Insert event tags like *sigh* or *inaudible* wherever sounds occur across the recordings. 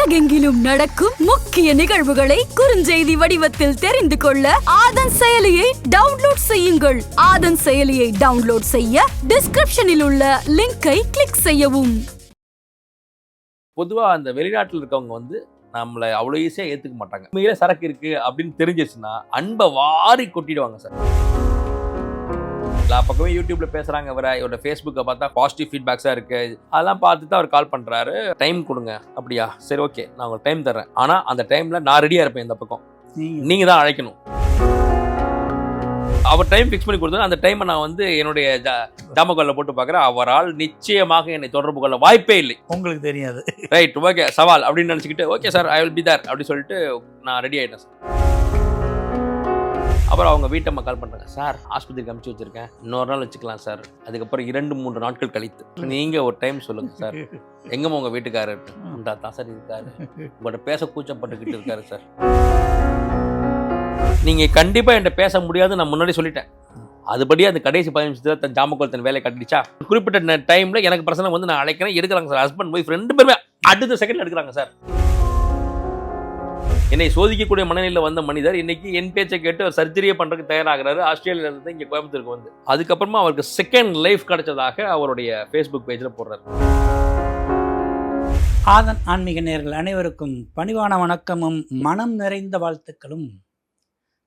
உலகெங்கிலும் நடக்கும் முக்கிய நிகழ்வுகளை குறுஞ்செய்தி வடிவத்தில் தெரிந்து கொள்ள ஆதன் செயலியை டவுன்லோட் செய்யுங்கள். ஆதன் செயலியை டவுன்லோட் செய்ய டிஸ்கிரிப்ஷனில் உள்ள லிங்கை கிளிக் செய்யவும். பொதுவாக அந்த வெளிநாட்டில் இருக்கவங்க வந்து நம்மளை அவ்வளோ ஈஸியாக ஏற்றுக்க மாட்டாங்க. உண்மையிலே சரக்கு இருக்கு அப்படின்னு தெரிஞ்சிச்சுன்னா அன்பை வாரி கொட்டிடுவாங்க சார். எல்லா பக்கமே யூடியூப்ல பேசுறாங்க இவரை. இவரோட ஃபேஸ்புக்கை பார்த்தா பாசிட்டிவ் ஃபீட்பேக்ஸாக இருக்கு. அதெல்லாம் பார்த்துட்டு அவர் கால் பண்றாரு. டைம் கொடுங்க. அப்படியா? சரி ஓகே நான் உங்களுக்கு டைம் தரேன் ஆனா அந்த டைம்ல நான் ரெடியா இருப்பேன் இந்த பக்கம். நீங்க. நீங்க தான் அழைக்கணும். அவர் டைம் ஃபிக்ஸ் பண்ணி கொடுத்தா அந்த டைமை நான் வந்து என்னுடைய ஜாமக்கல்ல போட்டு பார்க்குறேன். அவரால் நிச்சயமாக என்னை தொடர்பு கொள்ள வாய்ப்பே இல்லை. உங்களுக்கு தெரியாது. ரைட் ஓகே சவால் அப்படின்னு நினச்சிக்கிட்டு okay sir I will be there அப்படி சொல்லிட்டு நான் ரெடி ஆகிட்டேன் சார் அப்புறம் அவங்க வீட்டம்மா கால் பண்ணுறாங்க சார் ஆஸ்பத்திரிக்கு அனுப்பிச்சு வச்சிருக்கேன். இன்னொரு நாள் வச்சுக்கலாம் சார். அதுக்கப்புறம் இரண்டு மூன்று நாட்கள் கழித்து. நீங்கள் ஒரு டைம் சொல்லுங்கள் சார். எங்கம்மா உங்கள் வீட்டுக்காரர்? உண்டா தான் சார் இருக்காரு. உங்கள்கிட்ட பேச கூச்சப்பட்டுக்கிட்டு இருக்காரு சார். நீங்கள் கண்டிப்பாக என்கிட்ட பேச முடியாது நான் முன்னாடி சொல்லிட்டேன். அதுபடி அந்த கடைசி பதினஞ்சு நிமிஷத்துல தன் ஜாமக்கோல் தன் வேலையை கட்டிடுச்சா? குறிப்பிட்ட டைமில் எனக்கு பிரச்சனை வந்து நான் அழைக்கிறேன் எடுக்கிறாங்க சார். ஹஸ்பண்ட் ஒய்ஃப் ரெண்டு பேருமே அடுத்த செகண்ட் எடுக்கிறாங்க சார். என்னை சோதிக்கக்கூடிய மனநிலையில் வந்த மனிதர் இன்னைக்கு என் பேச்சை கேட்டு அவர் சர்ஜரியை பண்ணுறதுக்கு தயாராகிறாரு. ஆஸ்திரேலியாவிலிருந்து இங்கே கோயம்புத்தூருக்கு வந்து. அதுக்கப்புறமா அவருக்கு செகண்ட் லைஃப் கிடைச்சதாக அவருடைய ஃபேஸ்புக் பேஜில் போடுறாரு. ஆதன் ஆன்மீக நேர்கள் அனைவருக்கும் பணிவான வணக்கமும் மனம் நிறைந்த வாழ்த்துக்களும்.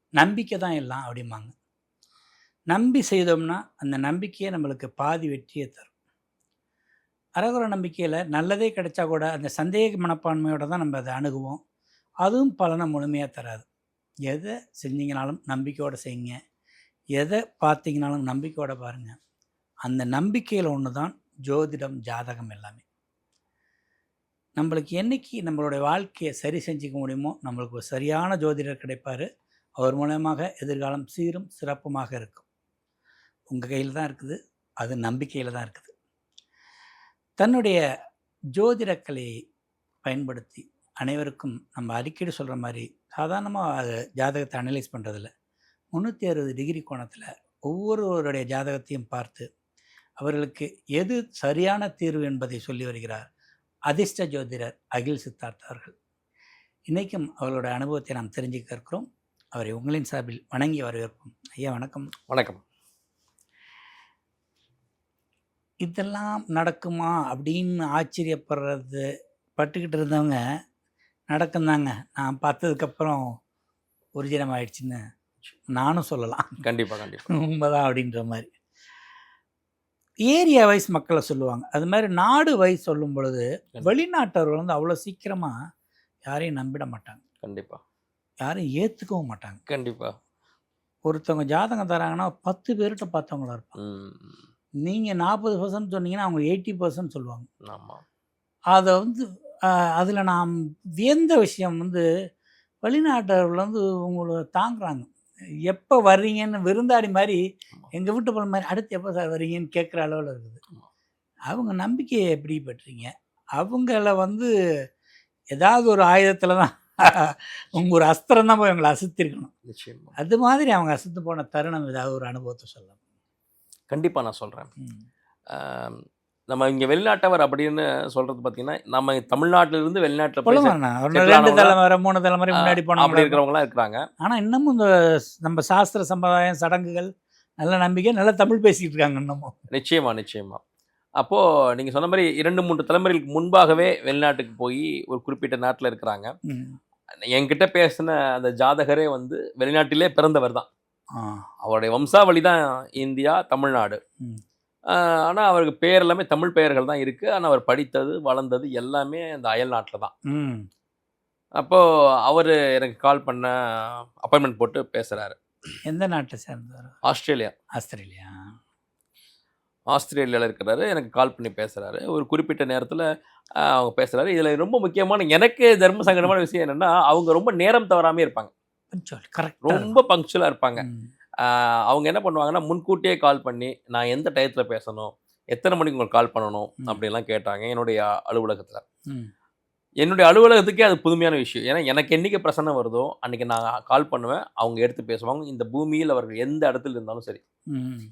நம்பிக்கை தான் எல்லாம் அப்படிம்பாங்க. நம்பி செய்தோம்னா அந்த நம்பிக்கையே நம்மளுக்கு பாதி வெற்றியை தரும். அரகுர நம்பிக்கையில் நல்லதே கிடைச்சா கூட அந்த சந்தேக மனப்பான்மையோடு தான் நம்ம அதை அணுகுவோம். அதுவும் பலனை முழுமையாக தராது. எதை செஞ்சீங்கனாலும் நம்பிக்கையோடு செய்யுங்க. எதை பார்த்தீங்கனாலும் நம்பிக்கையோடு பாருங்கள் அந்த நம்பிக்கையில் ஒன்று தான் ஜோதிடம் ஜாதகம் எல்லாமே. நம்மளுக்கு என்னைக்கு நம்மளுடைய வாழ்க்கையை சரி செஞ்சுக்க முடியுமோ நம்மளுக்கு ஒரு சரியான ஜோதிடர் கிடைப்பார். அவர் மூலயமாக எதிர்காலம் சீரும் சிறப்புமாக இருக்கும். உங்கள் கையில் தான் இருக்குது. அது நம்பிக்கையில் தான் இருக்குது. தன்னுடைய ஜோதிடக்கலையை பயன்படுத்தி அனைவருக்கும் நம்ம அடிக்கடி சொல்கிற மாதிரி சாதாரணமாக ஜாதகத்தை அனலைஸ் பண்ணுறதில்ல முந்நூற்றி அறுபது டிகிரி கோணத்தில் ஒவ்வொருவருடைய ஜாதகத்தையும் பார்த்து அவர்களுக்கு எது சரியான தீர்வு என்பதை சொல்லி வருகிறார். அதிர்ஷ்ட ஜோதிடர் அகில் சித்தார்த் அவர்கள். இன்றைக்கும் அவர்களுடைய அனுபவத்தை நாம் தெரிஞ்சுக்க இருக்கிறோம். அவரை உங்களின் சார்பில் வணங்கி வரவேற்போம். ஐயா வணக்கம். வணக்கம். இதெல்லாம் நடக்குமா அப்படின்னு ஆச்சரியப்படுறது பட்டுக்கிட்டு இருந்தவங்க நடக்குந்தாங்க. நான் பார்த்ததுக்கப்புறம் ஒரிஜினம் ஆயிடுச்சுன்னு நானும் சொல்லலாம். கண்டிப்பாக கண்டிப்பாக உண்மைதான் அப்படின்ற மாதிரி. ஏரியா வைஸ் மக்களை சொல்லுவாங்க. அது மாதிரி நாடு வைஸ் சொல்லும் பொழுது வெளிநாட்டவர்கள் வந்து அவ்வளோ சீக்கிரமாக யாரையும் நம்பிட மாட்டாங்க. கண்டிப்பாக யாரையும் ஏற்றுக்கவும் மாட்டாங்க. கண்டிப்பாக ஒருத்தவங்க ஜாதகம் தராங்கன்னா பத்து பேர்கிட்ட பார்த்தவங்களா இருப்பாங்க. நீங்கள் நாற்பது பர்சன்ட் சொன்னீங்கன்னா அவங்க எயிட்டி பர்சன்ட் சொல்லுவாங்க. ஆமாம் அதை வந்து அதில் நாம் வியந்த விஷயம் வந்து வெளிநாட்டவர்கள் வந்து உங்களை தாங்குறாங்க எப்போ வர்றீங்கன்னு விருந்தாடி மாதிரி. எங்கள் வீட்டு போன மாதிரி அடுத்து எப்போ சார் வர்றீங்கன்னு கேட்குற அளவில் இருக்குது. அவங்க நம்பிக்கையை எப்படி பெற்றீங்க அவங்கள வந்து ஏதாவது ஒரு ஆயுதத்தில் தான் *laughs* உங்கள் ஒரு அஸ்திரம் தான் போய் அவங்களை அசுத்திருக்கணும் அது மாதிரி அவங்க அசுத்து போன தருணம் ஏதாவது ஒரு அனுபவத்தை சொல்லலாம் கண்டிப்பாக நான் சொல்கிறேன். நம்ம இங்கே வெளிநாட்டவர் அப்படின்னு சொல்கிறது பார்த்தீங்கன்னா நம்ம தமிழ்நாட்டில இருந்து வெளிநாட்டில் ரெண்டு தலைமுறை மூணு தலைமுறை முன்னாடி அப்படி போனவங்க இருக்கிறவங்களாம் இருக்கிறாங்க. ஆனால் இன்னமும் இந்த நம்ம சாஸ்திர சம்பிரதாயம் சடங்குகள் நல்ல நம்பிக்கை நல்ல தமிழ் பேசிக்கிட்டு இருக்காங்க இன்னமும். நிச்சயமா நிச்சயமா. அப்போது நீங்கள் சொன்ன மாதிரி இரண்டு மூன்று தலைமுறைகளுக்கு முன்பாகவே வெளிநாட்டுக்கு போய் ஒரு குறிப்பிட்ட நாட்டில் இருக்கிறாங்க. என்கிட்ட பேசின அந்த ஜாதகரே வந்து வெளிநாட்டிலே பிறந்தவர் தான். அவருடைய வம்சாவளி தான் இந்தியா தமிழ்நாடு. ஆனால் அவருக்கு பேர் எல்லாமே தமிழ் பெயர்கள் தான் இருக்குது ஆனால் அவர் படித்தது வளர்ந்தது எல்லாமே அந்த அயல் நாட்டில் தான். அப்போது அவர் எனக்கு கால் பண்ண அப்பாயின்மெண்ட் போட்டு பேசுகிறாரு எந்த நாட்டை சேர்ந்தவர்? ஆஸ்திரேலியா. ஆஸ்திரேலியா. ஆஸ்திரேலியாவில் இருக்கிறாரு. எனக்கு கால் பண்ணி பேசுகிறாரு ஒரு குறிப்பிட்ட நேரத்தில் அவங்க பேசுகிறாரு இதில் ரொம்ப முக்கியமான எனக்கு தர்ம சங்கடமான விஷயம் என்னென்னா அவங்க ரொம்ப நேரம் தவறாமே இருப்பாங்க. கரெக்ட் ரொம்ப பங்க்சுவலாக இருப்பாங்க. அவங்க என்ன பண்ணுவாங்கன்னா முன்கூட்டியே கால் பண்ணி நான் எந்த டயத்தில் பேசணும்? எத்தனை மணிக்கு உங்களுக்கு கால் பண்ணணும்? ம். அப்படிலாம் கேட்டாங்க என்னுடைய அலுவலகத்தில். என்னுடைய அலுவலகத்துக்கே அது புதுமையான விஷயம். ஏன்னா எனக்கு என்னைக்கு பிரச்சனை வருதோ அன்னைக்கு நான் கால் பண்ணுவேன் அவங்க எடுத்து பேசுவாங்க. இந்த பூமியில் அவர்கள் எந்த இடத்துல இருந்தாலும் சரி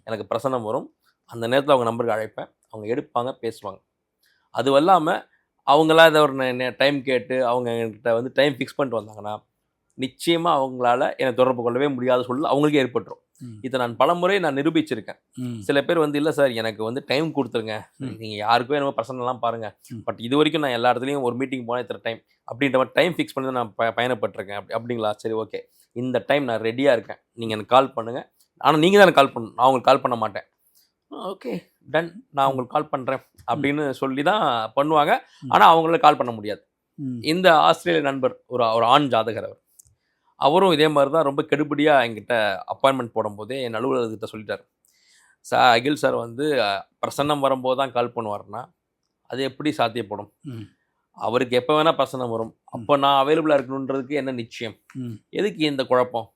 எனக்கு பிரச்சனை வரும். அந்த நேரத்தில் அவங்க நம்பருக்கு அழைப்பேன். அவங்க எடுப்பாங்க பேசுவாங்க. அது இல்லாமல் அவங்களா இதை ஒரு டைம் கேட்டு அவங்க என்கிட்ட வந்து டைம் ஃபிக்ஸ் பண்ணிட்டு வந்தாங்கன்னா நிச்சயமாக அவங்களால என்னை தொடர்பு கொள்ளவே முடியாத சூழல் அவங்களுக்கே ஏற்பட்டுரும். இதை நான் பலமுறை நான் நிரூபிச்சிருக்கேன். சில பேர் வந்து இல்லை சார் எனக்கு வந்து டைம் கொடுத்துருங்க. நீங்கள் யாருக்கும் என்னமோ பர்சனலாம் பாருங்க. ம். பட் இது வரைக்கும் நான் எல்லா இடத்துலையும் ஒரு மீட்டிங் போனேன் இத்தனை டைம் அப்படின்ற மாதிரி டைம் ஃபிக்ஸ் பண்ணி நான் பயணப்பட்டிருக்கேன். அப்படி அப்படிங்களா? சரி ஓகே இந்த டைம் நான் ரெடியாக இருக்கேன். நீங்கள் எனக்கு கால் பண்ணுங்கள் ஆனால் நீங்கள் தான் கால் பண்ணணும். நான் உங்களுக்கு கால் பண்ண மாட்டேன். ஓகே டன் நான் உங்களுக்கு கால் பண்ணுறேன் அப்படின்னு சொல்லி தான் பண்ணுவாங்க. ஆனால் அவங்களால கால் பண்ண முடியாது. இந்த ஆஸ்திரேலிய நண்பர் ஒரு ஒரு ஆண் ஜாதகர் அவர். அவரும் இதே மாதிரி தான் ரொம்ப கெடுபடியாக என்கிட்ட அப்பாயின்மெண்ட் போடும்போதே என் அலுவலகத்திட்ட சொல்லிட்டார். சார் அகில் சார் வந்து பிரசன்னம் வரும்போது தான் கால் பண்ணுவார்னா அது எப்படி சாத்தியப்படும். அவருக்கு எப்போ வேணால் பிரசன்னம் வரும். அப்போ நான் அவைலபிளாக இருக்கணுன்றதுக்கு என்ன நிச்சயம். எதுக்கு இந்த குழப்பம்?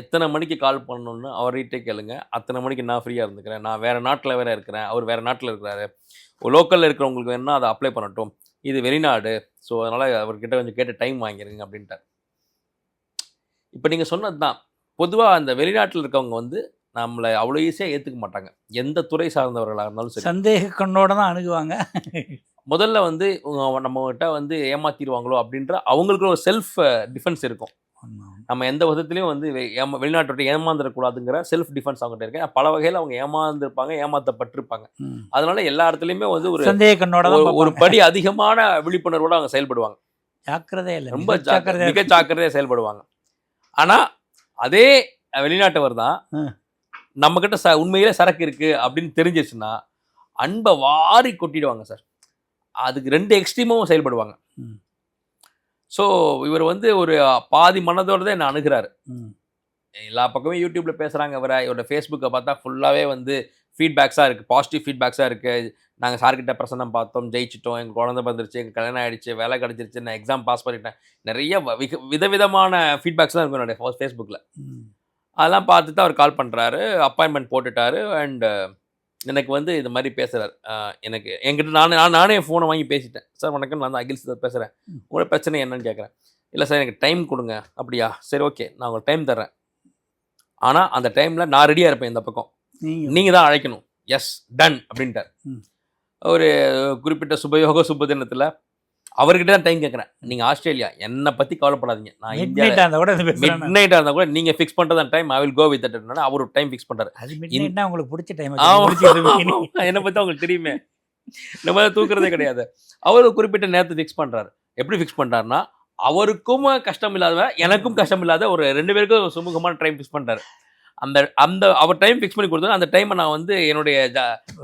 எத்தனை மணிக்கு கால் பண்ணணும்னு அவர்கிட்ட கேளுங்க. அத்தனை மணிக்கு நான் ஃப்ரீயாக இருந்துக்கிறேன். நான் வேறு நாட்டில் வேற இருக்கிறேன். அவர் வேறு நாட்டில் இருக்கிறாரு. லோக்கலில் இருக்கிறவங்களுக்கு வேணும்னா அதை அப்ளை பண்ணட்டும். இது வெளிநாடு. ஸோ அதனால் அவர்கிட்ட கொஞ்சம் கேட்டு டைம் வாங்கிருங்க அப்படின்ட்டார். இப்போ நீங்கள் சொன்னது தான் பொதுவாக அந்த வெளிநாட்டில் இருக்கவங்க வந்து நம்மளை அவ்வளோ ஈஸியாக ஏற்றுக்க மாட்டாங்க. எந்த துறை சார்ந்தவர்களாக இருந்தாலும் சரி. சந்தேக கண்ணோட தான் அணுகுவாங்க. முதல்ல வந்து நம்மகிட்ட வந்து ஏமாத்திடுவாங்களோ அப்படின்ற அவங்களுக்கு ஒரு செல்ஃப் டிஃபென்ஸ் இருக்கும். நம்ம எந்த விதத்துலையும் வந்து ஏமா வெளிநாட்டோட ஏமாந்துடக்கூடாதுங்கிற செல்ஃப் டிஃபென்ஸ் அவங்ககிட்ட இருக்கு. பல வகையில் அவங்க ஏமாந்துருப்பாங்க ஏமாத்தப்பட்டிருப்பாங்க. அதனால எல்லா இடத்துலையுமே வந்து ஒரு சந்தேக கண்ணோட தான் ஒரு-. படி அதிகமான விழிப்புணர்வோட அவங்க செயல்படுவாங்க. ஜாக்கிரதையா இல்லை. ரொம்ப ஜாக்கிரதையா மிக ஜாக்கிரதையாக செயல்படுவாங்க. ஆனா அதே வெளிநாட்டவர் தான் ம். நம்ம கிட்ட ச உண்மையிலே சரக்கு இருக்கு அப்படின்னு தெரிஞ்சிச்சுன்னா அன்பை வாரி கொட்டிடுவாங்க சார் அதுக்கு ரெண்டு எக்ஸ்ட்ரீமும் செயல்படுவாங்க ம். ஸோ இவர் வந்து ஒரு பாதி மனதோட தான் என்ன அணுகிறாரு. எல்லா பக்கமும் யூடியூப்ல பேசுறாங்க இவரை இவரோட ஃபேஸ்புக்கை பார்த்தா ஃபுல்லாவே வந்து ஃபீட்பேக்ஸாக இருக்குது பாசிட்டிவ் ஃபீட்பேக்ஸாக இருக்குது நாங்கள் சார்கிட்ட பிரசன்னம் பார்த்தோம் ஜெயிச்சிட்டோம். எங்கள் குழந்தை வந்துருச்சு எங்கள் கல்யாணம் ஆயிடுச்சு வேலை கிடச்சிருச்சு நான் எக்ஸாம் பாஸ் பண்ணிட்டேன். நிறைய விதவிதமான ஃபீட்பேக்ஸ் தான் இருக்கும் என்னுடைய ஃபேஸ்புக்கில். அதெல்லாம் பார்த்துட்டு அவர் கால் பண்ணுறாரு அப்பாயின்மெண்ட் போட்டுட்டாரு அண்ட் எனக்கு வந்து இது மாதிரி பேசுகிறார் எனக்கு என்கிட்ட நானே நான் நானே ஃபோனை வாங்கி பேசிட்டேன். சார் வணக்கம். நான் தான் அகில் சார் பேசுகிறேன். உங்களோட பிரச்சனை என்னன்னு கேட்குறேன் இல்லை சார் எனக்கு டைம் கொடுங்க. அப்படியா? சரி ஓகே நான் உங்களுக்கு டைம் தர்றேன். ஆனால் அந்த டைமில் நான் ரெடியாக இருப்பேன் இந்த பக்கம். நீங்கள் தான் அழைக்கணும். எஸ் டன் அப்படின்ட்டார். ஒரு குறிப்பிட்ட சுபயோக சுப தினத்தில் அவர்கிட்ட தான் டைம் கேட்குறேன் நீங்கள் ஆஸ்திரேலியா என்னை பற்றி கவலைப்படாதீங்க. நான் இந்தியா கூட மிட் நைட்டாக இருந்தால் கூட நீங்கள் ஃபிக்ஸ் பண்ணுறது time I will go with that our time fix பண்ணுறாரு அது உங்களுக்கு பிடிச்ச டைம். *laughs* என்னை பற்றி அவங்களுக்கு தெரியுமே. நம்ம தூக்குறதே கிடையாது. அவர் குறிப்பிட்ட நேரத்தை ஃபிக்ஸ் பண்ணுறாரு எப்படி ஃபிக்ஸ் பண்ணுறாருன்னா அவருக்கும் கஷ்டம் இல்லாத எனக்கும் கஷ்டம் இல்லாத ஒரு ரெண்டு பேருக்கும் சுமூகமான டைம் ஃபிக்ஸ் பண்ணுறாரு அந்த அந்த அவர் டைம் ஃபிக்ஸ் பண்ணி கொடுத்தா அந்த டைமை நான் வந்து என்னுடைய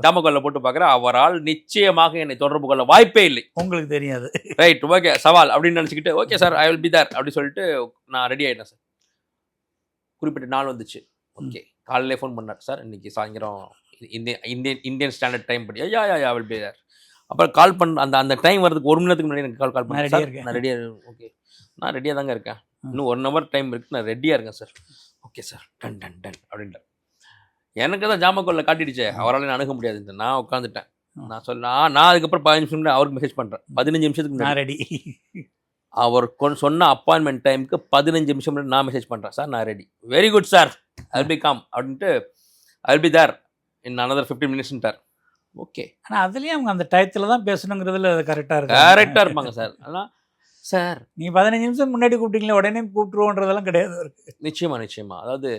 ஜாமக்கல்ல போட்டு பார்க்குறேன். அவரால் நிச்சயமாக என்னை தொடர்பு கொள்ள வாய்ப்பே இல்லை. உங்களுக்கு தெரியாது. ரைட் ஓகே சவால் அப்படின்னு நினச்சிக்கிட்டு okay sir I will be there அப்படி சொல்லிட்டு நான் ரெடி ஆகிட்டேன் சார் குறிப்பிட்ட நாள் வந்துச்சு. ஓகே காலையிலே ஃபோன் பண்ணார் சார் இன்னைக்கு சாயந்தரம் Indian Indian Indian standard time படி. யா யா வில் பி தேர் அப்புறம் கால் பண்ண அந்த அந்த டைம் வரதுக்கு ஒரு மணி நேரத்துக்கு முன்னாடி எனக்கு கால் கால் நான் பண்ணேன் ready-ஆ சார் இருக்கேன். நான் ரெடியாக ஓகே நான் ரெடியாக தாங்க இருக்கேன். இன்னும் ஒன் ஹவர் டைம் இருக்கு. நான் ரெடியாக இருக்கேன் sir okay sir done done done அப்படின்ட்டு எனக்கு தான் ஜாமக்கோல்ல காட்டிடுச்சே அவரால் அணுக முடியாது நான் உட்காந்துட்டேன். நான் சொல்ல நான் அதுக்கப்புறம் பதினஞ்சு நிமிஷம் அவருக்கு மெசேஜ் பண்ணுறேன் பதினஞ்சு நிமிஷத்துக்கு நான் ரெடி அவர் சொன்ன அப்பாயின்மெண்ட் டைமுக்கு பதினஞ்சு நிமிஷம் நான் மெசேஜ் பண்ணுறேன் சார் நான் ready very good sir I'll be come அப்படின்ட்டு I'll be there in another fifteen மினிட்ஸ்ன்ட்டார் okay ஆனா அதுலயும் அவங்க அந்த டயத்துல தான் பேசணுங்கிறதுல கரெக்டா இருக்கு கரெக்டாக இருப்பாங்க சார் ஆனால் சார். நீ பதினஞ்சு நிமிஷம் முன்னாடி கூப்பிட்டீங்களே உடனே கூப்பிட்டுருவோன்றதெல்லாம் கிடையாது அவருக்கு. நிச்சயமா நிச்சயமா. அதாவது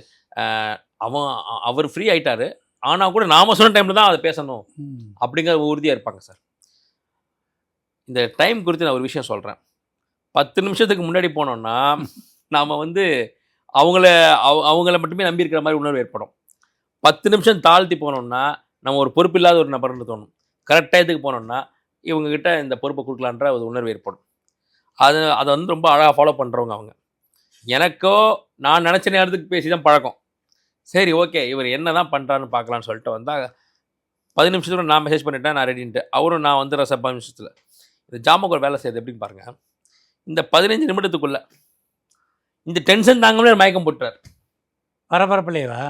அவன் அவர் ஃப்ரீ ஆயிட்டாரு. ஆனால் கூட நாம சொன்ன டைமில் தான் அதை பேசணும். அப்படிங்கிற உறுதியாக இருப்பாங்க சார். இந்த டைம் குறித்து நான் ஒரு விஷயம் சொல்கிறேன் பத்து நிமிஷத்துக்கு முன்னாடி போனோம்னா *laughs* நாம் வந்து அவங்கள அவ- அவங்கள மட்டுமே நம்பி இருக்கிற மாதிரி உணர்வு ஏற்படும். பத்து நிமிஷம் தாழ்த்தி போனோம்னா நம்ம ஒரு பொறுப்பில்லாத ஒரு நபர்னு தோணும். கரெக்ட் டயத்துக்கு போனோம்னா இவங்ககிட்ட இந்த பொறுப்பை கொடுக்கலான்ற ஒரு உணர்வு ஏற்படும். அது அதை வந்து ரொம்ப அழகாக ஃபாலோ பண்ணுறவங்க அவங்க. எனக்கோ நான் நினச்ச நேரத்துக்கு பேசி தான் பழக்கம். சரி ஓகே இவர் என்ன தான் பண்ணுறான்னு பார்க்கலான்னு சொல்லிட்டு வந்தால் பதினஞ்சு நிமிஷத்துல நான் மெசேஜ் பண்ணிட்டேன் நான் ரெடின்ட்டு அவரும் நான் வந்து ரச பதினஞ்சு நிமிஷத்தில். இந்த ஜாமக்கோர் வேலை செய்யுது எப்படின்னு பாருங்க. இந்த பதினஞ்சு நிமிடத்துக்குள்ள இந்த டென்ஷன் தாங்களே மயக்கம் போட்டுறார் பரபரப்புலையவா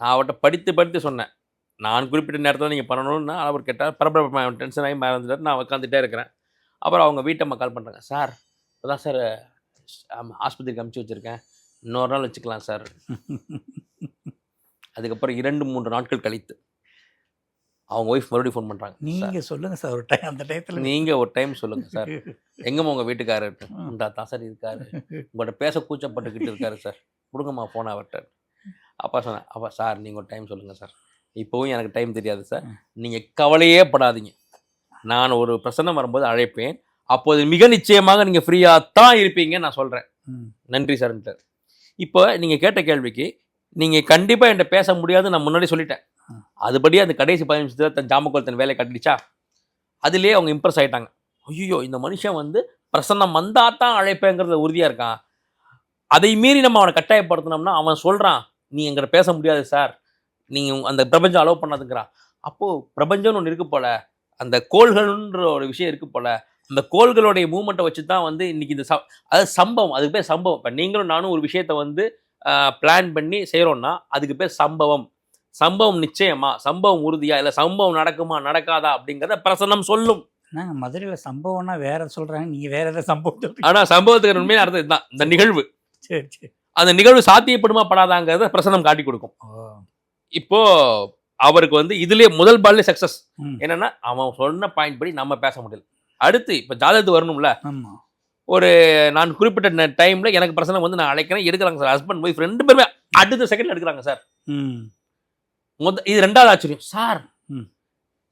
நான் அவர்கிட்ட படித்து படித்து சொன்னேன். நான் குறிப்பிட்ட நேரத்தில் நீங்கள் பண்ணணும்னா அவர் கேட்டால் பரபரப்பு டென்ஷன் ஆகி மறந்துட்டார் நான் உட்காந்துட்டே இருக்கிறேன். அப்புறம் அவங்க வீட்டம்மா கால் பண்ணுறாங்க சார் இப்போதான் சார் ஆஸ்பத்திரிக்கு அமுச்சு வச்சுருக்கேன். இன்னொரு நாள் வச்சுக்கலாம் சார். அதுக்கப்புறம் இரண்டு மூன்று நாட்கள் கழித்து அவங்க ஒய்ஃப் மறுபடியும் ஃபோன் பண்ணுறாங்க நீங்க சொல்லுங்க சார் ஒரு டைம் அந்த டயத்துல நீங்கள் ஒரு டைம் சொல்லுங்கள் சார். எங்கம்மா உங்கள் வீட்டுக்காரர்? *laughs* உண்டா தான் சார் இருக்காரு. உங்கள்கிட்ட பேச கூச்சப்பட்டுக்கிட்டு இருக்காரு சார். கொடுங்கம்மா ஃபோன் அவர்கிட்ட அப்பா சொன்னேன் அப்பா சார் நீங்கள் ஒரு டைம் சொல்லுங்கள் சார். இப்போவும் எனக்கு டைம் தெரியாது சார். நீங்கள் கவலையே படாதீங்க. நான் ஒரு பிரசன்னம் வரும்போது அழைப்பேன். அப்போது மிக நிச்சயமாக நீங்கள் ஃப்ரீயாக தான் இருப்பீங்க நான் சொல்கிறேன். நன்றி சார்ன்ட்டு இப்போ நீங்கள் கேட்ட கேள்விக்கு நீங்கள் கண்டிப்பாக என்கிட்ட பேச முடியாது நான் முன்னாடி சொல்லிட்டேன். அதுபடி அந்த கடைசி பதினஞ்சு நிமிஷத்துல தன் ஜாமக்கோல் தன் வேலையை கட்டிடுச்சா? அதுலேயே அவங்க இம்ப்ரெஸ் ஆயிட்டாங்க. ஐயோ இந்த மனுஷன் வந்து பிரசன்னம் வந்தா தான் அழைப்பேங்கிறத உறுதியாக இருக்கான். அதை மீறி நம்ம அவனை கட்டாயப்படுத்தினோம்னா அவன் சொல்கிறான் நீ எங்கிட்ட பேச முடியாது சார் நீங்கள் அந்த பிரபஞ்சம் அலோவ் பண்ணாதுங்கிறான் அப்போது பிரபஞ்சம்னு ஒன்று இருக்கு போல அந்த கோள்கள்ன்ற ஒரு விஷயம் இருக்கு போல அந்த கோள்களுடைய மூமெண்ட்டை வச்சு தான் வந்து இன்னைக்கு இந்த அது சம்பவம் அதுக்கு பேர் சம்பவம். இப்போ நீங்களும் நானும் ஒரு விஷயத்தை வந்து பிளான் பண்ணி செய்கிறோம்னா அதுக்கு பேர் சம்பவம். சம்பவம் நிச்சயமா சம்பவம் உறுதியா இல்லை சம்பவம் நடக்குமா நடக்காதா அப்படிங்கிறத பிரசன்னம் சொல்லும். நாங்க மதுரையில சம்பவம்னா வேற சொல்றாங்க? நீங்க வேற ஏதாவது சம்பவம் ஆனால் சம்பவத்துக்கு உண்மையான அர்த்தம் இதுதான். இந்த நிகழ்வு. சரி சரி. அந்த நிகழ்வு சாத்தியப்படுமா படாதாங்கிறத பிரசனம் காட்டி கொடுக்கும். இப்போ அவருக்கு வந்து இதுலயே முதல் பால்லே சக்சஸ் ம். என்னன்னா அவன் சொன்ன பாயிண்ட் படி நம்ம பேச முடியல அடுத்து இப்போ ஜாதகத்து வரணும்ல ஒரு நான் குறிப்பிட்ட டைம்ல எனக்கு பிரச்சனை வந்து நான் அழைக்கிறேன் எடுக்கிறாங்க சார் ஹஸ்பண்ட் ஒய்ஃப் ரெண்டு பேருமே அடுத்த செகண்ட்ல எடுக்கிறாங்க சார் ம் முத இது ரெண்டாவது ஆச்சரியம் சார் ம்.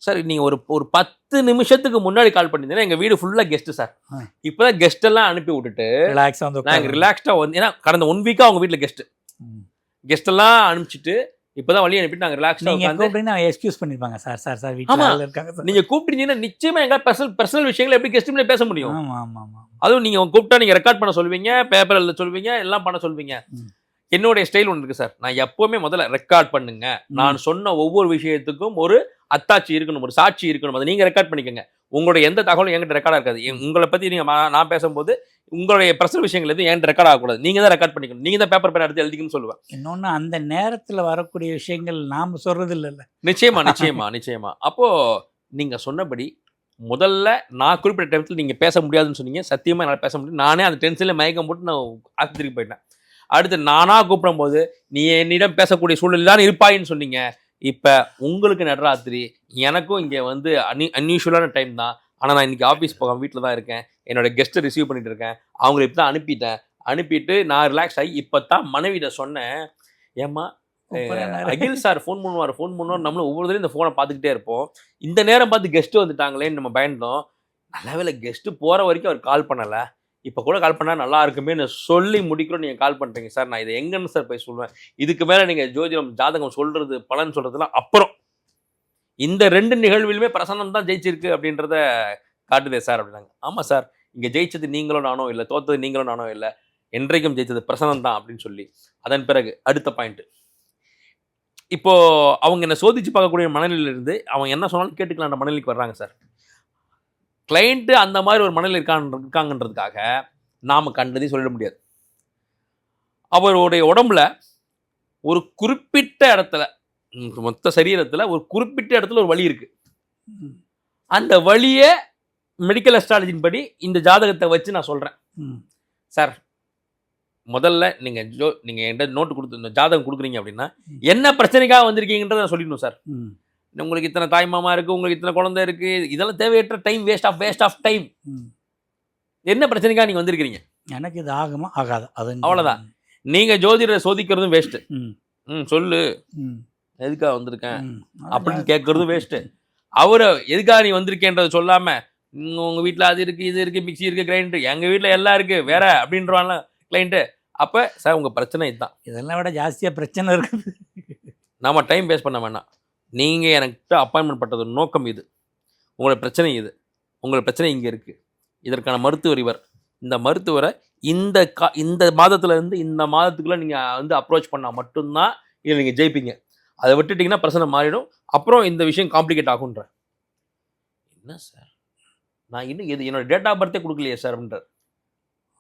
சார் நீங்க ஒரு ஒரு பத்து நிமிஷத்துக்கு முன்னாடி கால் பண்ணியிருந்தீங்கன்னா எங்க வீடு ஃபுல்லா கெஸ்ட் சார் ஆ. இப்பதான் கெஸ்ட் எல்லாம் அனுப்பி விட்டுட்டு ரிலாக்ஸா வந்து நாங்க உட்காருங்க. ரிலாக்ஸ்டா வந்து ஏன்னா கடந்த ஒன் வீக்கா அவங்க வீட்ல கெஸ்ட் ம். கெஸ்ட் எல்லாம் அனுப்பிச்சிட்டு இப்பதான் வழி அனுப்பிட்டு நாங்க உட்காந்து. கூப்பிட்டீங்கன்னா எக்ஸ்கியூஸ் பண்ணிருப்பாங்க. Sir sir sir. வீட்டுல இருக்காங்க சார். நீங்க கூப்பிட்டீங்கன்னா நிச்சயமா எங்க பர்சனல் பர்சனல் விஷயங்களை எப்படி கெஸ்ட் பேச முடியும்? ஆமா ஆமா ஆமா அதுவும் நீங்க கூப்பிட்டா நீங்க ரெக்கார்ட் பண்ண சொல்லுவீங்க பேப்பர் எழுத சொல்லுவீங்க எல்லாம் பண்ண சொல்லுவீங்க. ம். என்னுடைய ஸ்டைல் ஒன்று இருக்கு சார் நான் எப்பவுமே முதல்ல ரெக்கார்ட் பண்ணுங்க. நான் சொன்ன ஒவ்வொரு விஷயத்துக்கும் ஒரு அத்தாட்சி இருக்கணும் ஒரு சாட்சி இருக்கணும். அதை நீங்க ரெக்கார்ட் பண்ணிக்கோங்க. உங்களுடைய எந்த தகவலும் என்கிட்ட ரெக்கார்டா இருக்காது. உங்களை பத்தி நீங்க மா- நான் பேசும்போது உங்களுடைய பர்சனல் விஷயங்கள் எதுவும் என்கிட்ட ரெக்கார்ட் ஆகக்கூடாது. நீங்க தான் ரெக்கார்ட் பண்ணிக்கணும். நீங்க தான் பேப்பர் பேன் எடுத்து எழுதிக்கணும்னு சொல்லுவேன். இன்னொன்னு அந்த நேரத்துல வரக்கூடிய விஷயங்கள் நாம சொல்றது இல்லைல்ல. நிச்சயமா நிச்சயமா நிச்சயமா. அப்போ நீங்க சொன்னபடி முதல்ல நான் குறிப்பிட்ட டைம்ல நீங்க பேச முடியாதுன்னு சொன்னீங்க. சத்தியமா என்னால் பேச முடியும் நானே அந்த டென்ஷன்ல மயக்கம் போட்டு நான் ஆஸ்பத்திரிக்கு போயிட்டேன். அடுத்து நானா கூப்பிடும்போது நீ என்னிடம் பேசக்கூடிய சூழ்நிலை தான் இருப்பாயின்னு சொன்னீங்க. இப்ப உங்களுக்கு நடராத்திரி எனக்கும் இங்க வந்து அன்யூ அன்யூஷுவலான டைம் தான். ஆனா நான் இன்னைக்கு ஆஃபீஸ் போகாம வீட்டில் தான் இருக்கேன். என்னோட கெஸ்ட்டை ரிசீவ் பண்ணிட்டு இருக்கேன். அவங்களை இப்போ தான் அனுப்பிட்டேன். அனுப்பிட்டு நான் ரிலாக்ஸ் ஆகி இப்போ தான் மனைவிட்ட சொன்னேன். ஏம்மா? அகில் சார் ஃபோன் பண்ணுவார் ஃபோன் பண்ணுவார். நம்மளும் ஒவ்வொரு தடவையும் இந்த ஃபோனை பார்த்துக்கிட்டே இருப்போம். இந்த நேரம் பார்த்து கெஸ்ட்டு வந்துட்டாங்களேன்னு நம்ம பயந்தோம். நல்ல வேலை கெஸ்ட்டு போகிற வரைக்கும் அவர் கால் பண்ணலை. இப்போ கூட கால் பண்ணால் நல்லா இருக்குமேன்னு சொல்லி முடிக்கிறோம் நீங்கள் கால் பண்ணுறீங்க சார் நான் இதை எங்கன்னு சார் போய் சொல்லுவேன் இதுக்கு மேலே நீங்கள் ஜோதிடம் ஜாதகம் சொல்கிறது பலன் சொல்கிறதுலாம் அப்புறம். இந்த ரெண்டு நிகழ்விலுமே பிரசன்னம் தான் ஜெயிச்சிருக்கு அப்படின்றத காட்டுதே சார் அப்படின்னாங்க. ஆமாம் சார் இங்கே ஜெயிச்சது நீங்களும் நானோ இல்லை தோத்தது நீங்களும் நானோ இல்லை என்றைக்கும் ஜெயித்தது பிரசனம் தான் அப்படின்னு சொல்லி. அதன் பிறகு அடுத்த பாயிண்ட்டு இப்போ அவங்க என்ன சோதிச்சு பார்க்கக்கூடிய மனநிலையிலிருந்து அவங்க என்ன சொன்னாலும் கேட்டுக்கலான்ற மனநிலைக்கு வர்றாங்க சார். கிளைண்ட்டு அந்த மாதிரி ஒரு மனநிலை இருக்கான் இருக்காங்கன்றதுக்காக நாம் கண்டதையும் சொல்லிட முடியாது அவருடைய உடம்புல ஒரு குறிப்பிட்ட இடத்துல மொத்த சரீரத்தில் ஒரு குறிப்பிட்ட இடத்துல ஒரு வலி இருக்கு ம். அந்த வலியை மெடிக்கல் அஸ்ட்ராலஜின் படி இந்த ஜாதகத்தை வச்சு நான் சொல்கிறேன். சார் முதல்ல நீங்கள் ஜோ நீங்கள் என்கிட்ட நோட்டு கொடுத்து இந்த ஜாதகம் கொடுக்குறீங்க அப்படின்னா. என்ன பிரச்சனைக்காக வந்திருக்கீங்கன்றத நான் சொல்லிடணும் சார். உங்களுக்கு இத்தனை தாய் மாமா இருக்குது உங்களுக்கு இத்தனை குழந்தை இருக்குது இதெல்லாம் தேவையற்ற time waste of waste of time. என்ன பிரச்சனைக்காக நீங்கள் வந்திருக்கிறீங்க? எனக்கு இது ஆகுமா? ஆகாது. அது அவ்வளவுதான். நீங்கள் ஜோதிடரை சோதிக்கிறதும் வேஸ்ட்டு ம். சொல்லு. ம். எதுக்காக வந்திருக்கேன். அப்படின்னு கேட்கறதும் வேஸ்ட்டு அவரை எதுக்காக நீ வந்திருக்கேன்றதை சொல்லாம "ம், உங்க வீட்ல அது இருக்கு இது இருக்கு மிக்ஸி இருக்கு கிரைண்டர் எங்க வீட்ல எல்லாம் இருக்கு வேற அப்படின்றவான்ல கிளைண்ட்டு அப்ப சார் உங்க பிரச்சனை இதுதான். இதெல்லாம் விட ஜாஸ்தியா பிரச்சனை இருக்குது. நாம டைம் வேஸ்ட் பண்ண வேணாம். நீங்க எனக்கு அப்பாயின்மெண்ட் பட்டது நோக்கம் இது. உங்களோட பிரச்சனை இது. உங்களோட பிரச்சனை இங்க இருக்கு. இதற்கான மருத்துவர் இவர். இந்த மருத்துவரை இந்த கா இந்த மாதத்துல இருந்து இந்த மாதத்துக்குள்ள நீங்க வந்து அப்ரோச் பண்ணா மட்டும்தான் இதில் நீங்க ஜெயிப்பீங்க. அதை விட்டுட்டீங்கன்னா பிரச்சனை மாறிடும். அப்புறம் இந்த விஷயம் காம்ப்ளிகேட் ஆகுன்ற என்ன சார் நான் இன்னும் எது என்னோட டேட் ஆஃப் பர்த்தே கொடுக்கலையே சார் அப்படின்றார்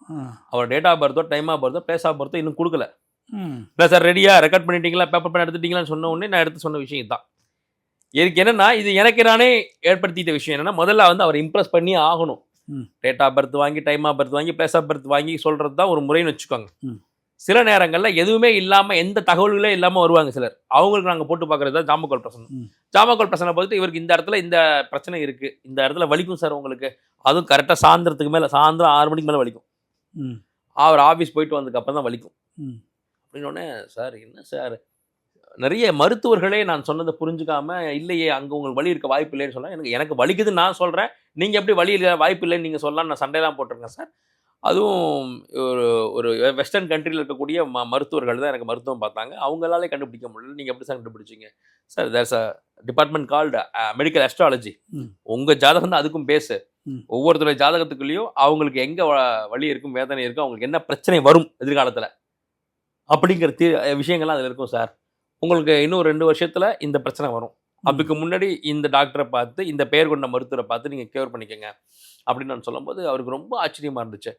ம். அவர் டேட் ஆஃப் பர்த்தோ டைம் ஆஃப் பர்த்தோ பிளேஸ் ஆஃப் பர்த்தோ இன்னும் கொடுக்கல. இல்லை சார் ரெடியா ரெக்கார்ட் பண்ணிட்டீங்களா பேப்பர் பண்ண எடுத்துட்டீங்களான்னு சொன்ன உடனே நான் எடுத்து சொன்ன விஷயம் தான் எனக்கு என்னன்னா இது எனக்கு நானே ஏற்படுத்திட்ட விஷயம் என்னன்னா முதல்ல வந்து அவர் இம்ப்ரெஸ் பண்ணி ஆகணும். டேட் ஆஃப் பர்த் வாங்கி டைம் ஆஃப் பர்த் வாங்கி பிளேஸ் ஆஃப் பர்த் வாங்கி சொல்றது தான் ஒரு முறைன்னு வச்சுக்கோங்க. சில நேரங்களில் எதுவுமே இல்லாமல் எந்த தகவல்களே இல்லாமல் வருவாங்க சிலர். அவங்களுக்கு நாங்கள் போட்டு பார்க்குறது தான் ஜாமக்கோல் பிரச்சனை ம். ஜாமக்கோல் பிரச்சனை பார்த்துட்டு இவருக்கு இந்த இடத்துல இந்த பிரச்சனை இருக்குது இந்த இடத்துல வலிக்கும் சார் உங்களுக்கு. அதுவும் கரெக்டாக சாயந்தரத்துக்கு மேலே சாயந்தரம் ஆறு மணிக்கு மேலே வலிக்கும். அவர் ஆஃபீஸ் போயிட்டு வந்ததுக்கு அப்புறம் தான் வலிக்கும். அப்படின்னோடனே சார் என்ன சார்? நிறைய மருத்துவர்களே நான் சொன்னதை புரிஞ்சுக்காம இல்லையே அங்கே உங்களுக்கு வலி இருக்க வாய்ப்பு இல்லைன்னு சொன்னா எனக்கு எனக்கு வலிக்குதுன்னு நான் சொல்கிறேன் நீங்கள் எப்படி வலி இருக்க வாய்ப்பு இல்லைன்னு நீங்கள் சொல்லலாம் நான் சண்டையெல்லாம் போட்டிருக்கேன் சார். அதுவும் ஒரு ஒரு வெஸ்டர்ன் கண்ட்ரியில் இருக்கக்கூடிய ம மருத்துவர்கள் தான் எனக்கு மருத்துவம் பார்த்தாங்க. அவங்களாலே கண்டுபிடிக்க முடியல. நீங்கள் எப்படி சார் கண்டுபிடிச்சீங்க? Sir there's a department called medical astrology. உங்கள் ஜாதகம் தான் அதுக்கும் பேசு. ஒவ்வொருத்தருடைய ஜாதகத்துக்குள்ளேயும் அவங்களுக்கு எங்கே வலி இருக்கும் வேதனை இருக்கும் அவங்களுக்கு என்ன பிரச்சனை வரும் எதிர்காலத்தில்? அப்படிங்கிற தீ விஷயங்கள்லாம் அதில் இருக்கும் சார். உங்களுக்கு இன்னும் ரெண்டு வருஷத்தில் இந்த பிரச்சனை வரும். அதுக்கு முன்னாடி இந்த டாக்டரை பார்த்து இந்த பெயர் கொண்ட மருத்துவரை பார்த்து நீங்கள் கேர் பண்ணிக்கங்க. அப்படின்னு நான் சொல்லும்போது அவருக்கு ரொம்ப ஆச்சரியமாக இருந்துச்சு.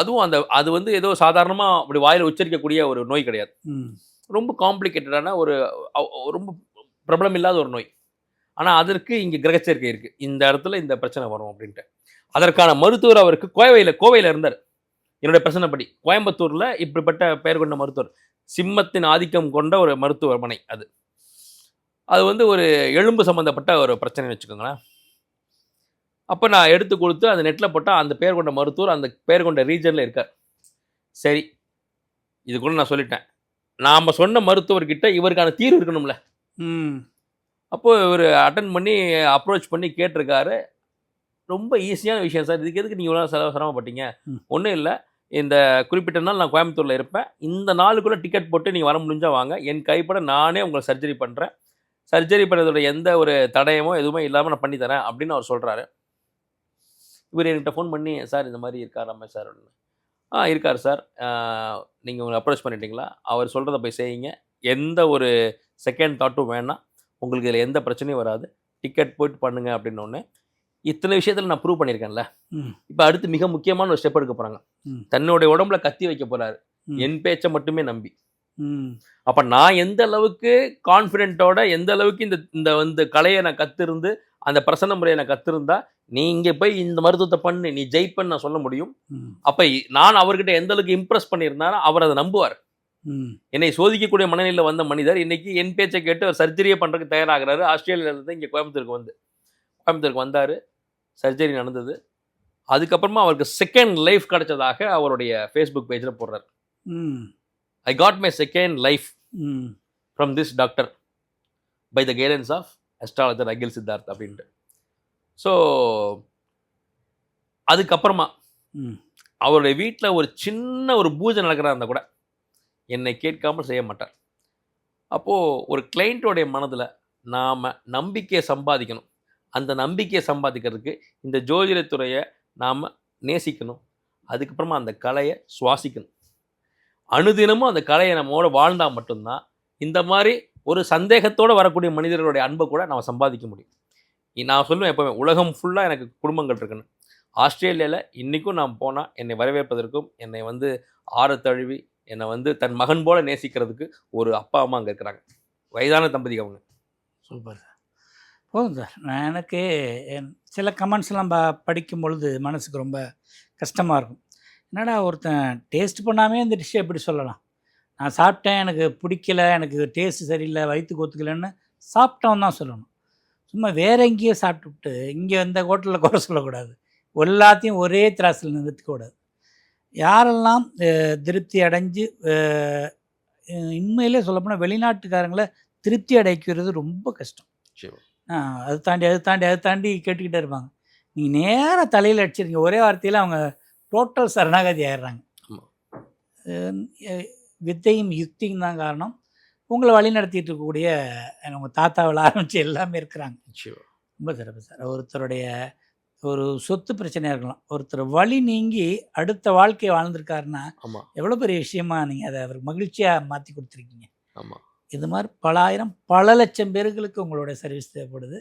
அதுவும் அந்த அது வந்து ஏதோ சாதாரணமாக அப்படி வாயில் உச்சரிக்கக்கூடிய ஒரு நோய் கிடையாது. ரொம்ப காம்ப்ளிகேட்டடான ஒரு ரொம்ப பிரபலம் இல்லாத ஒரு நோய். ஆனால் அதற்கு இங்கே கிரகச்சேர்க்கை இருக்குது இந்த இடத்துல இந்த பிரச்சனை வரும் அப்படின்ட்டு. அதற்கான மருத்துவர் அவருக்கு கோவையில் கோவையில் இருந்தார். என்னுடைய பிரச்சனைப்படி. கோயம்புத்தூரில் இப்படிப்பட்ட பெயர் கொண்ட மருத்துவர். சிம்மத்தின் ஆதிக்கம் கொண்ட ஒரு மருத்துவமனை அது. அது வந்து ஒரு எலும்பு சம்மந்தப்பட்ட ஒரு பிரச்சனைன்னு வச்சுக்கோங்களேன். அப்போ நான் எடுத்து கொடுத்து அந்த நெட்டில் போட்டால் அந்த பேர் கொண்ட மருத்துவர் அந்த பேர் கொண்ட ரீஜனில் இருக்கார். சரி இது கூட நான் சொல்லிட்டேன். நாம் சொன்ன மருத்துவர்கிட்ட இவருக்கான தீர்வு இருக்கணும்ல. ம். அப்போது இவர் அட்டன் பண்ணி அப்ரோச் பண்ணி கேட்டிருக்காரு. ரொம்ப ஈஸியான விஷயம் சார். இதுக்கு எதுக்கு நீங்கள் இவ்வளோ செலவு சிரமப்பட்டீங்க. ஒன்றும் இல்லை. இந்த குறிப்பிட்ட நாள் நான் கோயம்புத்தூரில் இருப்பேன். இந்த நாளுக்குள்ளே டிக்கெட் போட்டு நீங்கள் வர முடிஞ்சால் வாங்க. என் கைப்பட நானே உங்களை சர்ஜரி பண்ணுறேன் சர்ஜரி பண்ணுறதோட எந்த ஒரு தடயமோ எதுவுமே இல்லாமல் நான் பண்ணி தரேன் அப்படின்னு அவர் சொல்கிறாரு இவர் என்கிட்ட ஃபோன் பண்ணி சார் இந்த மாதிரி இருக்கார் ரமேஷ் சார்? அப்படின்னு. ஆ இருக்கார் சார். நீங்கள் உங்களை அப்ரோச் பண்ணிட்டீங்களா? அவர் சொல்கிறத போய் செய்யுங்க. எந்த ஒரு செகண்ட் தாட்டும் வேணாம். உங்களுக்கு இதில் எந்த பிரச்சனையும் வராது. டிக்கெட் போயிட்டு பண்ணுங்கள் அப்படின்னோடனே இத்தனை விஷயத்தில் நான் ப்ரூவ் பண்ணியிருக்கேன்ல. இப்போ அடுத்து மிக முக்கியமான ஒரு ஸ்டெப் எடுக்க போகிறாங்க. தன்னுடைய உடம்புல கத்தி வைக்க போகிறாரு. என் பேச்சை மட்டுமே நம்பி. அப்போ நான் எந்த அளவுக்கு கான்ஃபிடென்ட்டோட எந்த அளவுக்கு இந்த இந்த வந்து கலையை நான் கத்திருந்து அந்த பிரசன்ன முறையை நான் கத்திருந்தா நீ இங்கே போய் இந்த மருத்துவத்தை பண்ணு நீ ஜெயிப்பன்னு நான் சொல்ல முடியும். அப்போ நான் அவர்கிட்ட எந்த அளவுக்கு இம்ப்ரெஸ் பண்ணியிருந்தாரோ அவர் அதை நம்புவார். என்னை சோதிக்கக்கூடிய மனநிலையில் வந்த மனிதர் இன்னைக்கு என் பேச்சை கேட்டு ஒரு சர்ஜரியே பண்ணுறதுக்கு தயாராகிறாரு. ஆஸ்திரேலியாவிலேருந்து இங்கே கோயம்புத்தூருக்கு வந்து கோயம்புத்தூருக்கு வந்தார். சர்ஜரி நடந்தது. அதுக்கப்புறமா அவருக்கு செகண்ட் லைஃப் கிடைச்சதாக அவருடைய ஃபேஸ்புக் பேஜில் போடுறார். ம். I got my second life ம். From this doctor by the guidance of astrologer Akhil Siddharth அப்படின்ட்டு. ஸோ அதுக்கப்புறமா ம். அவருடைய வீட்டில் ஒரு சின்ன ஒரு பூஜை நடக்கிறா இருந்தால் கூட என்னை கேட்காமல் செய்ய மாட்டார். அப்போது ஒரு கிளைண்ட்டோடைய மனதில் நாம் நம்பிக்கையை சம்பாதிக்கணும். அந்த நம்பிக்கையை சம்பாதிக்கிறதுக்கு இந்த ஜோதிடத்துறையை நாம் நேசிக்கணும். அதுக்கப்புறமா அந்த கலையை சுவாசிக்கணும். அனுதினமும் அந்த கலையை நம்மோட வாழ்ந்தால் மட்டும்தான் இந்த மாதிரி ஒரு சந்தேகத்தோடு வரக்கூடிய மனிதர்களுடைய அன்பை கூட நம்ம சம்பாதிக்க முடியும். நான் சொல்லுவேன் எப்போவுமே உலகம் ஃபுல்லாக எனக்கு குடும்பங்கள் இருக்குன்னு. ஆஸ்திரேலியாவில் இன்றைக்கும் நான் போனால் என்னை வரவேற்பதற்கும் என்னை வந்து ஆற தழுவி என்னை வந்து தன் மகன் போல நேசிக்கிறதுக்கு ஒரு அப்பா அம்மா அங்கே இருக்கிறாங்க. வயதான தம்பதி அவங்க. சூப்பர். போதும் சார் நான் எனக்கு என் சில கமெண்ட்ஸ்லாம் ப படிக்கும் பொழுது மனசுக்கு ரொம்ப கஷ்டமாக இருக்கும். என்னடா ஒருத்தன் டேஸ்ட் பண்ணாமே இந்த டிஷ்ஷை எப்படி சொல்லலாம். நான் சாப்பிட்டேன் எனக்கு பிடிக்கல எனக்கு டேஸ்ட்டு சரியில்லை வயிற்றுக்கு கொத்துக்கலைன்னு சாப்பிட்டவன் தான் சொல்லணும். சும்மா வேற எங்கேயோ சாப்பிட்டுட்டு இங்கே இந்த ஹோட்டலில் குறை சொல்லக்கூடாது. எல்லாத்தையும் ஒரே திராசில் நிறுத்தக்கூடாது யாரெல்லாம் திருப்தி அடைஞ்சு அஹ், உண்மையிலே சொல்லப்போனால் வெளிநாட்டுக்காரங்களை திருப்தி அடைக்கிறது ரொம்ப கஷ்டம். சரி. அது தாண்டி அது தாண்டி அது தாண்டி கேட்டுக்கிட்டே இருப்பாங்க. நீங்கள் நேராக தலையில் அடிச்சிருங்க. ஒரே வார்த்தையில் அவங்க டோட்டல் சரணாகதி ஆயிடுறாங்க. வித்தையும் யுக்தியும் தான் காரணம். உங்களை வழி நடத்திட்டு இருக்கக்கூடிய உங்கள் தாத்தாவில் ஆரம்பித்து எல்லாமே இருக்கிறாங்க. ரொம்ப சிறப்பு சார். ஒருத்தருடைய ஒரு சொத்து பிரச்சனையாக இருக்கலாம். ஒருத்தர் வழி நீங்கி அடுத்த வாழ்க்கையை வாழ்ந்திருக்காருன்னா எவ்வளோ பெரிய விஷயமா நீங்கள் அதை அவருக்கு மகிழ்ச்சியாக மாற்றி கொடுத்துருக்கீங்க. ஆமாம் இது மாதிரி பல ஆயிரம் பல லட்சம் பேர்களுக்கு உங்களுடைய சர்வீஸ் தேவைப்படுது.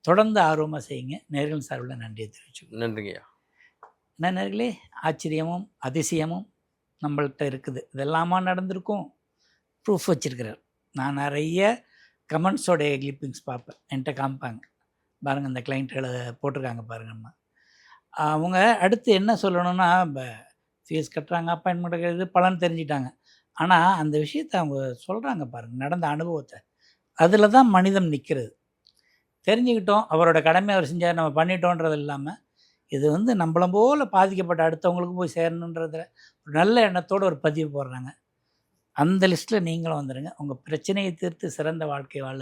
தொடர்ந்து ஆர்வமாக செய்யுங்க. நேர்கள் சார்பில் நன்றியை தெரிவிச்சுக்கோங்க நன்றிங்கய்யா என்ன நேர்களே? ஆச்சரியமும் அதிசயமும் நம்மள்கிட்ட இருக்குது. இதெல்லாமா நடந்திருக்கும்? ப்ரூஃப் வச்சுருக்கிறார். நான் நிறைய கமெண்ட்ஸோடைய கிளிப்பிங்ஸ் பார்ப்பேன். என்கிட்ட காமிப்பாங்க. பாருங்கள் இந்த கிளைண்ட்டுகளை போட்டிருக்காங்க பாருங்கம்மா. அவங்க அடுத்து என்ன சொல்லணும்னா ஃபீஸ் கட்டுறாங்க அப்பாயின்மெண்ட் கிடையாது பலன் தெரிஞ்சிட்டாங்க. ஆனால் அந்த விஷயத்தை அவங்க சொல்கிறாங்க பாருங்கள் நடந்த அனுபவத்தை. அதில் தான் மனிதம் நிற்கிறது தெரிஞ்சுக்கிட்டோம் அவரோட கடமை அவர் செஞ்சார் நம்ம பண்ணிட்டோன்றது இல்லாமல் இது வந்து நம்மள போல் பாதிக்கப்பட்ட அடுத்தவங்களுக்கு போய் சேரணுன்றதுல ஒரு நல்ல எண்ணத்தோடு ஒரு பதிவு போடுறாங்க. அந்த லிஸ்ட்டில் நீங்களும் வந்துடுங்க உங்கள் பிரச்சனையை தீர்த்து சிறந்த வாழ்க்கை வாழ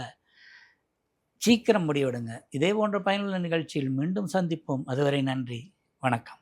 சீக்கிரம் முடிவெடுங்க. இதே போன்ற பயனுள்ள நிகழ்ச்சியில் மீண்டும் சந்திப்போம். அதுவரை நன்றி. வணக்கம்.